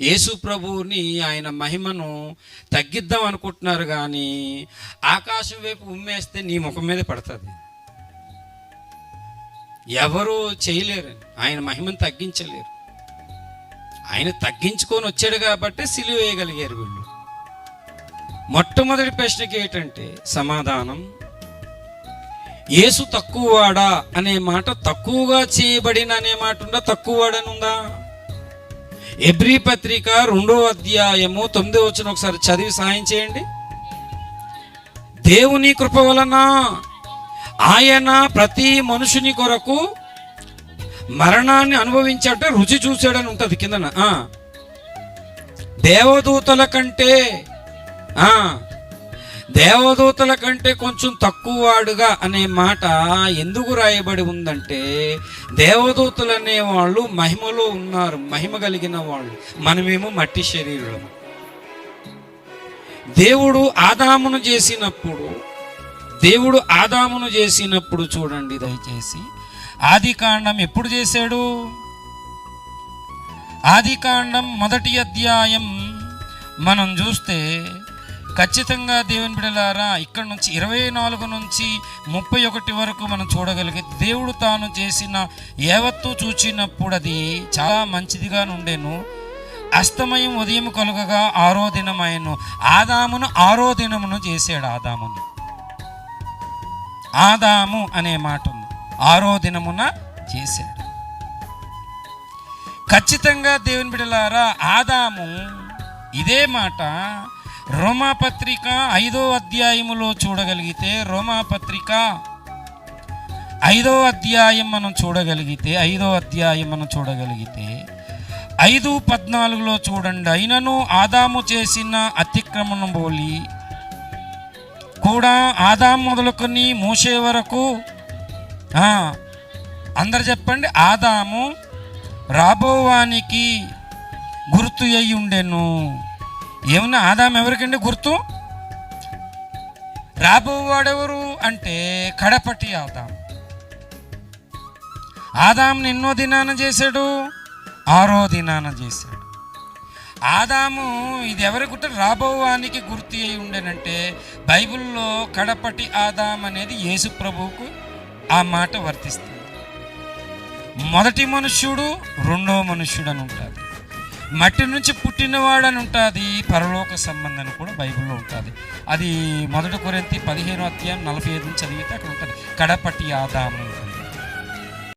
యేసు ప్రభువుని ఆయన మహిమను తగ్గిద్దాం అనుకుంటున్నారు కానీ ఆకాశం వైపు ఉమ్మేస్తే నీ ముఖం మీద పడుతుంది. ఎవరు చేయలేరు. ఆయన మహిమను తగ్గించలేరు. ఆయన తగ్గించుకొని వచ్చాడు కాబట్టి సిలువ వేయగలిగారు వీళ్ళు. మొట్టమొదటి ప్రశ్నకి ఏంటంటే సమాధానం యేసు తక్కువవాడా అనే మాట తక్కువగా చేయబడిన అనే మాట ఉందా? తక్కువవాడని ఉందా ఎబ్రి పత్రిక రెండో అధ్యాయము తొమ్మిదో వచ్చిన ఒకసారి చదివి సాయం చేయండి. దేవుని కృప వలన ఆయన ప్రతి మనుషుని కొరకు మరణాన్ని అనుభవించాట రుచి చూసాడని ఉంటుంది కిందన. దేవదూతల కంటే దేవదూతల కంటే కొంచెం తక్కువవాడుగా అనే మాట ఎందుకు రాయబడి ఉందంటే దేవదూతలు అనేవాళ్ళు మహిమలో ఉన్నారు మహిమ కలిగిన వాళ్ళు. మనమేమో మట్టి శరీరం దేవుడు ఆదామును చేసినప్పుడు దేవుడు ఆదామును చేసినప్పుడు చూడండి దయచేసి. ఆది కాండం ఎప్పుడు చేశాడు? ఆది కాండం మొదటి అధ్యాయం మనం చూస్తే ఖచ్చితంగా దేవుని బిడలారా ఇక్కడ నుంచి ఇరవై నాలుగు నుంచి ముప్పై ఒకటి వరకు మనం చూడగలిగే దేవుడు తాను చేసిన యావత్తు చూచినప్పుడు అది చాలా మంచిదిగా నుండెను అస్తమయం ఉదయం కలుగగా ఆరో దినమాయను. ఆదామును ఆరో దినమును చేశాడు ఆదామును. ఆదాము అనే మాట ఉంది ఆరో దినమున చేశాడు. ఖచ్చితంగా దేవుని బిడలారా ఆదాము ఇదే మాట రోమాపత్రిక ఐదో అధ్యాయములో చూడగలిగితే రోమాపత్రిక ఐదో అధ్యాయం మనం చూడగలిగితే ఐదో అధ్యాయం మనం చూడగలిగితే ఐదు పద్నాలుగులో చూడండి. అయినను ఆదాము చేసిన అతిక్రమణం బోలి కూడా ఆదాం మొదలుకొని మూసే వరకు అందరు చెప్పండి. ఆదాము రాబోవానికి గుర్తు అయి ఉండెను. ఏమన్నా ఆదాం ఎవరికండి గుర్తు? రాబోవాడెవరు అంటే కడపటి ఆదాం. ఆదాం ఎన్నో దినాన చేశాడు ఆరో దినాన చేశాడు. ఆదాము ఇది ఎవరి గుర్తు రాబోవానికి గుర్తు అయి ఉండేనంటే బైబిల్లో కడపటి ఆదాం అనేది యేసు ప్రభువుకు ఆ మాట వర్తిస్తుంది. మొదటి మనుష్యుడు రెండో మనుష్యుడు అని ఉంటుంది మట్టి నుంచి పుట్టినవాడు అని ఉంటుంది పరలోక సంబంధం అని కూడా బైబిల్లో ఉంటుంది. అది మొదటి కొరింతి పదిహేను అధ్యాయం నలభై ఐదు నుంచి చదివితే అక్కడ ఉంటుంది. కడపటి ఆదాము